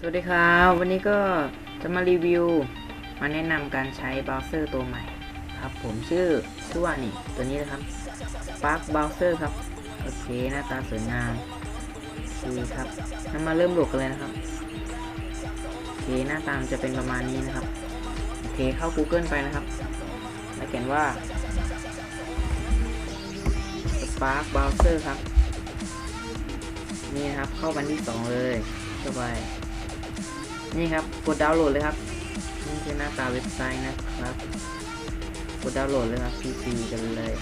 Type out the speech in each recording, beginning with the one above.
สวัสดีครับ วันนี้ก็จะมารีวิว มาแนะนำการใช้เบราว์เซอร์ตัวใหม่ครับ ผมชื่อชื่อว่านี่ตัวนี้นะครับ Spark Browser ครับ โอเค หน้าตาสวยงามดีครับงั้นมาเริ่มโหลดกันเลยนะครับ โอเค หน้าตามจะเป็นประมาณนี้นะครับ โอเค เข้า Google ไปนะครับ แล้วเขียนว่า Spark Browser ครับ นี่นะครับ เข้าวันที่สองเลยเข้าไป นี่ครับกดดาวน์โหลดเลยครับนี่คือหน้าตาเว็บไซต์นะครับกดดาวน์โหลดเลยครับ PC กันเลย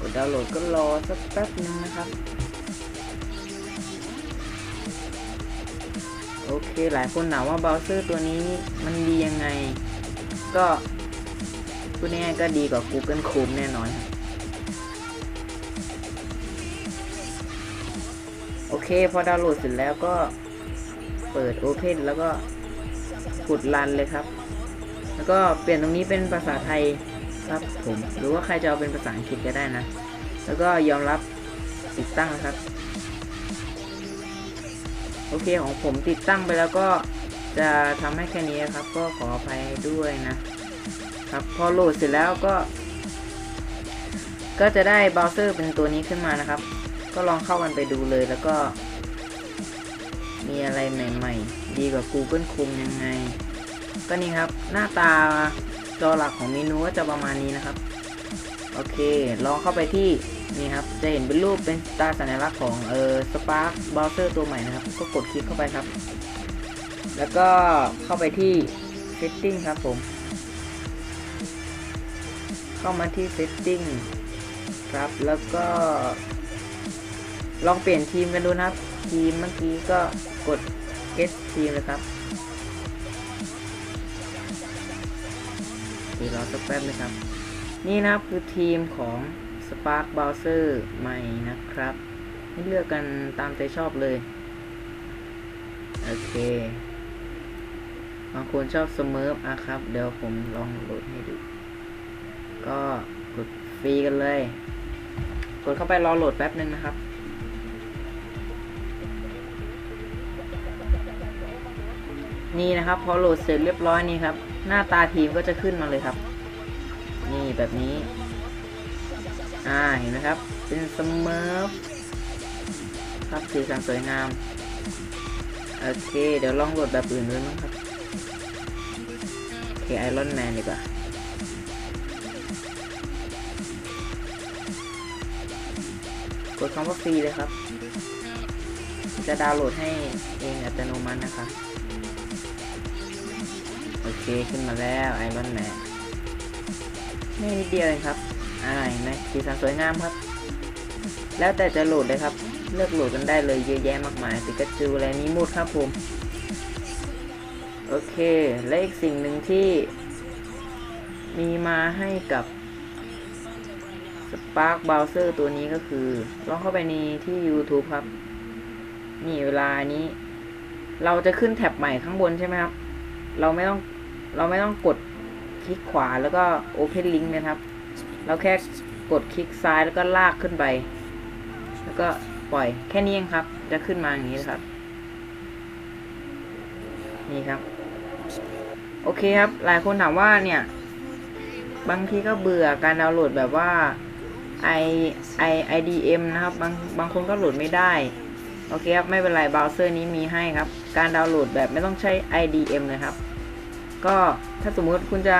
กดดาวน์โหลดก็รอสักแป๊บนึงนะครับ โอเคหลายคนถามว่าเบราว์เซอร์ตัวนี้มันดียังไง ก็พูดง่ายก็ดีกว่า Google Chrome แน่นอนครับ โอเค พอดาวน์โหลดเสร็จแล้วก็เปิด Open แล้วก็กดรันเลยครับ แล้วก็เปลี่ยนตรงนี้เป็นภาษาไทยครับผมหรือว่าใครจะเอาเป็นภาษาอังกฤษก็ได้นะ แล้วก็ยอมรับติดตั้งนะครับ โอเคของผมติดตั้งไปแล้วก็จะทำให้แค่นี้ครับ ก็ขออภัยด้วยนะครับ พอโหลดเสร็จแล้วก็ ก็จะได้เบราว์เซอร์เป็นตัวนี้ขึ้นมานะครับ ก็ลองเข้ากันไปดูเลยแล้วก็ มีอะไรใหม่ๆ ดีกว่า Google Chrome ยังไง ก็นี่ครับหน้าตาจอหลักของเมนูก็จะประมาณนี้นะครับ โอเค ลองเข้าไปที่นี่ครับ จะเห็นเป็นรูปเป็นตาสัญลักษณ์ของเออ Spark Browser ตัวใหม่นะครับ ก็กดคลิกเข้าไปครับ แล้วก็เข้าไปที่ Setting ครับผม เข้ามาที่ Setting ครับ แล้วก็ ลองเปลี่ยนทีมกันดูนะครับ ทีมเมื่อกี้ก็กด get ทีมเลยครับเดี๋ยวรอสักแป๊บนะครับ นี่นะครับคือทีมของ Spark Browser ใหม่นะครับให้เลือกกันตามใจชอบเลย โอเค บางคนชอบ Smurf อะครับ เดี๋ยวผมลองโหลดให้ดู ก็กดฟรีกันเลย กดเข้าไปรอโหลดแป๊บนึงนะครับ นี่นะครับ พอโหลดเสร็จเรียบร้อยนี่ครับ หน้าตาทีมก็จะขึ้นมาเลยครับ นี่แบบนี้ อ่าเห็นไหมครับ เป็นสมอร์ฟครับสีสันสวยงาม โอเค เดี๋ยวลองโหลดแบบอื่นด้วยมั้งครับโอเคไอรอนแมนดีกว่ากดคำว่าฟรีเลยครับ จะดาวน์โหลดให้เองอัตโนมัตินะครับโอ เคขึ้นมาแล้วไอรอนแมนนี่นิดเดียวเองครับอ่าเห็นไหมสีสันสวยงามครับ แล้วแต่จะโหลดเลยครับ เลือกโหลดกันได้เลยเยอะแยะมากมายปิกาจูอะไรนี้หมดครับผมโอเค และอีกสิ่งหนึ่งที่มีมาให้กับ Spark Browser ตัวนี้ก็คือ ลองเข้าไปในที่ YouTube ครับ นี่เวลานี้ เราจะขึ้นแท็บใหม่ข้างบนใช่ไหมครับ เราไม่ต้อง เราไม่ต้องกดคลิกขวาแล้วก็ Open Link นะครับ เราแค่กดคลิกซ้ายแล้วก็ลากขึ้นไป แล้วก็ปล่อยแค่นี้เองครับ จะขึ้นมาอย่างนี้นะครับ นี่ครับ โอเคครับ หลายคนถามว่าเนี่ย บางทีก็เบื่อการดาวน์โหลดแบบว่า i i idm นะครับ บางบางคนก็โหลดไม่ได้ โอเคครับ ไม่เป็นไรเบราว์เซอร์นี้มีให้ครับ การดาวน์โหลดแบบไม่ต้องใช้ IDM เลยครับ ก็ถ้าสมมุติคุณจะ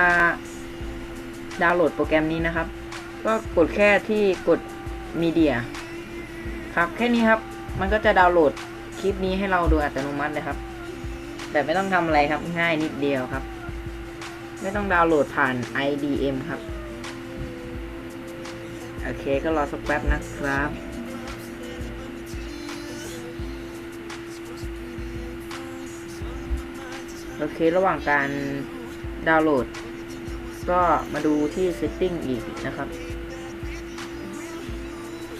ดาวน์โหลดโปรแกรมนี้นะครับ ก็กดแค่ที่กดมีเดียครับแค่นี้ครับ มันก็จะดาวน์โหลดคลิปนี้ให้เราโดยอัตโนมัติเลยครับแบบไม่ต้องทำอะไรครับง่ายนิดเดียวครับ ไม่ต้องดาวน์โหลดผ่าน IDM ครับ โอเคก็รอสักแป๊บนะครับ โอเคระหว่างการดาวน์โหลด ก็มาดูที่ Setting อีกนะครับ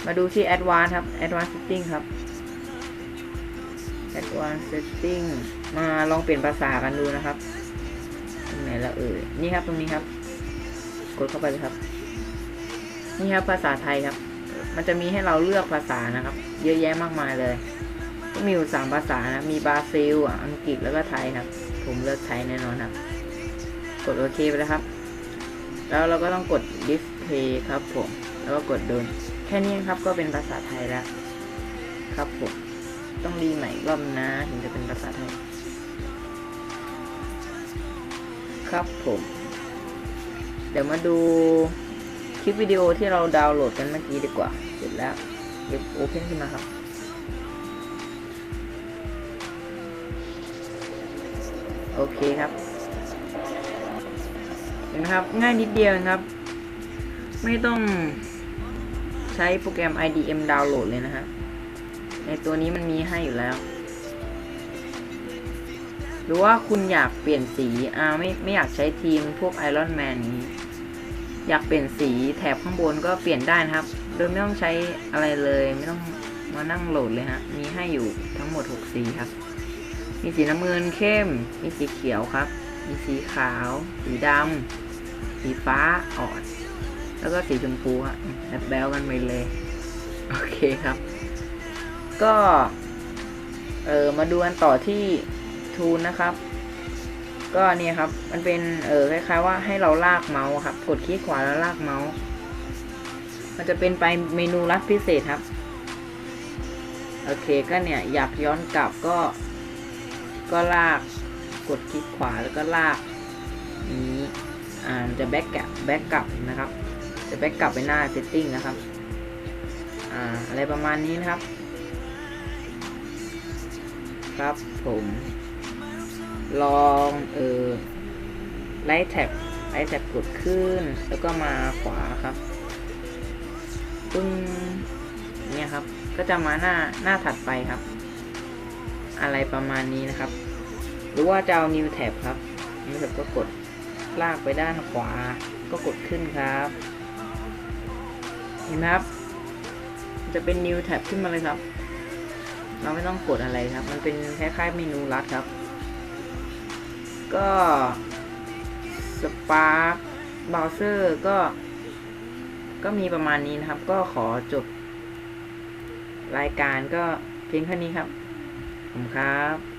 มาดูที่ Advanced ครับ Advanced Setting ครับ Advanced Setting มาลองเปลี่ยนภาษากันดูนะครับตรงไหนละเอ่ยนี่ครับตรงนี้ครับ กดเข้าไปเลยครับ นี่ครับภาษาไทยครับ มันจะมีให้เราเลือกภาษานะครับ เยอะแยะมากมายเลย ก็มีอยู่สามภาษานะ มีบราซิลอังกฤษแล้วก็ไทยครับ ผมเลือกไทยแน่นอนครับ กดโอเคไปแล้วครับ แล้วเราก็ต้องกด display ครับผม แล้วก็กดโดน แค่นี้ครับก็เป็นภาษาไทยแล้ว ครับผม ต้องรีใหม่รอบนึงนะถึงจะเป็นภาษาไทย ครับผม เดี๋ยวมาดูคลิปวิดีโอที่เราดาวน์โหลดกันเมื่อกี้ดีกว่า เสร็จแล้วเดี๋ยวโอเพนขึ้นมาครับ โอเคครับเห็นไหมครับ ง่ายนิดเดียวครับ ไม่ต้องใช้โปรแกรม IDM ดาวน์โหลดเลยนะฮะในตัวนี้มันมีให้อยู่แล้ว หรือว่าคุณอยากเปลี่ยนสีอ่าไม่ไม่อยากใช้ทีมพวกไอรอนแมนนี้อยากเปลี่ยนสีแถบข้างบนก็เปลี่ยนได้นะครับ โดยไม่ต้องใช้อะไรเลย ไม่ต้องมานั่งโหลดเลยฮะ มีให้อยู่ทั้งหมด 6 สีครับ มีสีน้ำเงินเข้ม มีสีเขียวครับ มีสีขาว สีดำ สีฟ้าอ่อน แล้วก็สีชมพูฮะแอบแบลกันไปเลย โอเคครับ ก็ เออมาดูกันต่อที่ทูนนะครับ ก็เนี่ยครับ มันเป็น เออคล้ายๆว่าให้เราลากเมาส์ครับ กดคลิกขวาแล้วลากเมาส์ มันจะเป็นไปเมนูลัดพิเศษครับ โอเค ก็เนี่ยอยากย้อนกลับก็ ก็ลากกดคลิกขวาแล้วก็ลากนี้อ่าจะแบ็กกลับแบ็กกลับนะครับ จะแบ็กกลับไปหน้าเซตติ้งนะครับอ่าอะไรประมาณนี้นะครับ ครับผมลองเออไลท์แท็บไลท์แท็บกดขึ้น แล้วก็มาขวาครับปึ้งเนี่ยครับ ก็จะมาหน้าหน้าถัดไปครับ อะไรประมาณนี้นะครับ หรือว่าจะเอา new tab ครับ new tab ก็กดลากไปด้านขวา ก็กดขึ้นครับเห็นไหมครับ จะเป็น new tab ขึ้นมาเลยครับ เราไม่ต้องกดอะไรครับ มันเป็นคล้ายๆเมนูลัดครับ ก็ Spark Browser ก็ ก็มีประมาณนี้นะครับ ก็ขอจบรายการก็เพียงแค่นี้ครับ ขอบคุณครับ